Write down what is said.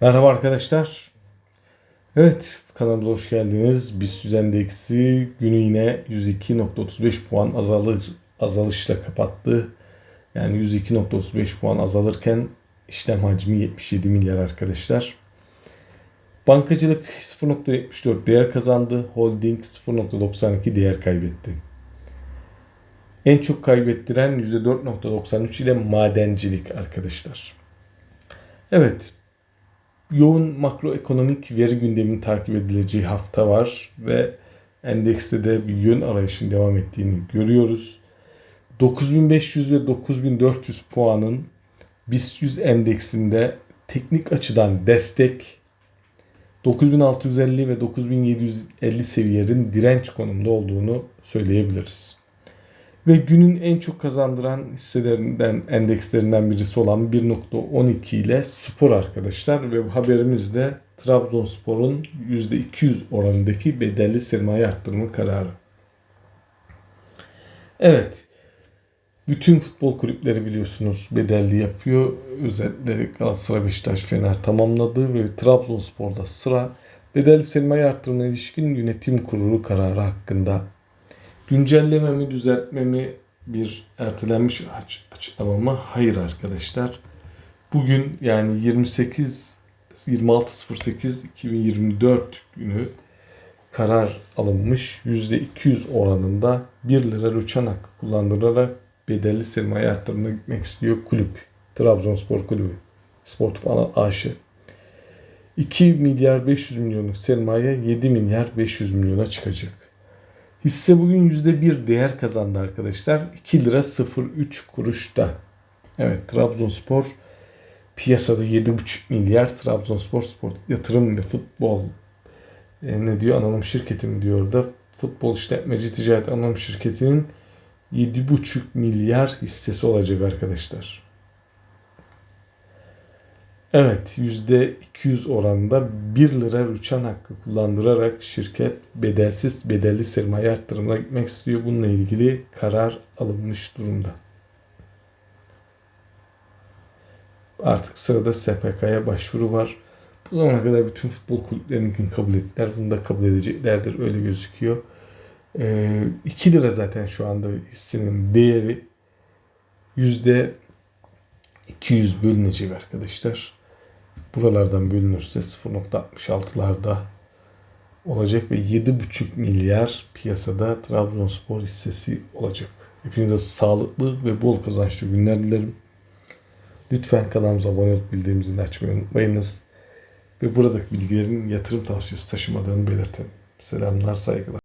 Merhaba arkadaşlar. Evet kanalımıza hoş geldiniz. BIST endeksi günü yine 102.35 puan azalır, azalışla kapattı. Yani 102.35 puan azalırken işlem hacmi 77 milyar arkadaşlar. Bankacılık 0.74 değer kazandı. Holding 0.92 değer kaybetti. En çok kaybettiren %4.93 ile madencilik arkadaşlar. Evet yoğun makroekonomik veri gündeminin takip edileceği hafta var ve endekste de bir yön arayışın devam ettiğini görüyoruz. 9500 ve 9400 puanın BIST 100 endeksinde teknik açıdan destek 9650 ve 9750 seviyelerin direnç konumda olduğunu söyleyebiliriz. Ve günün en çok kazandıran hisselerinden, endekslerinden birisi olan 1.12 ile spor arkadaşlar. Ve haberimiz de Trabzonspor'un %200 oranındaki bedelli sermaye arttırma kararı. Evet. Bütün futbol kulüpleri biliyorsunuz bedelli yapıyor. Özellikle Galatasaray, Beşiktaş, Fener tamamladı ve Trabzonspor'da sıra bedelli sermaye arttırma ilişkin yönetim kurulu kararı hakkında Güncelleme mi düzeltme mi bir ertelenmiş açıklama mı? Hayır arkadaşlar. Bugün yani 28 26.08 2024 günü karar alınmış. %200 oranında 1 lira röçan hakkı kullandırarak bedelli sermaye arttırımına gitmek istiyor kulüp. Trabzonspor Kulübü. Sportif AŞ. 2 milyar 500 milyonluk sermaye 7 milyar 500 milyona çıkacak. Hisse bugün %1 değer kazandı arkadaşlar. 2 lira 03 kuruşta. Evet Trabzonspor piyasada 7,5 milyar Trabzonspor spor yatırım ve futbol e, ne diyor anonim şirketi mi diyor da futbol işletmeci ticaret anonim şirketinin 7,5 milyar hissesi olacak arkadaşlar. Evet %200 oranında 1 lira rüçhan hakkı kullandırarak şirket bedelsiz bedelli sermaye arttırımına gitmek istiyor. Bununla ilgili karar alınmış durumda. Artık sırada SPK'ya başvuru var. Bu zamana kadar bütün futbol kulüplerinin kabul ettiler. Bunu da kabul edeceklerdir. Öyle gözüküyor. Ee, 2 lira zaten şu anda hissenin değeri. Yüzde 200 bölünecek arkadaşlar buralardan bölünürse 0.66'larda olacak ve 7,5 milyar piyasada Trabzonspor hissesi olacak. Hepinize sağlıklı ve bol kazançlı günler dilerim. Lütfen kanalımıza abone olup bildiğimizi açmayı unutmayınız. Ve buradaki bilgilerin yatırım tavsiyesi taşımadığını belirtin. Selamlar, saygılar.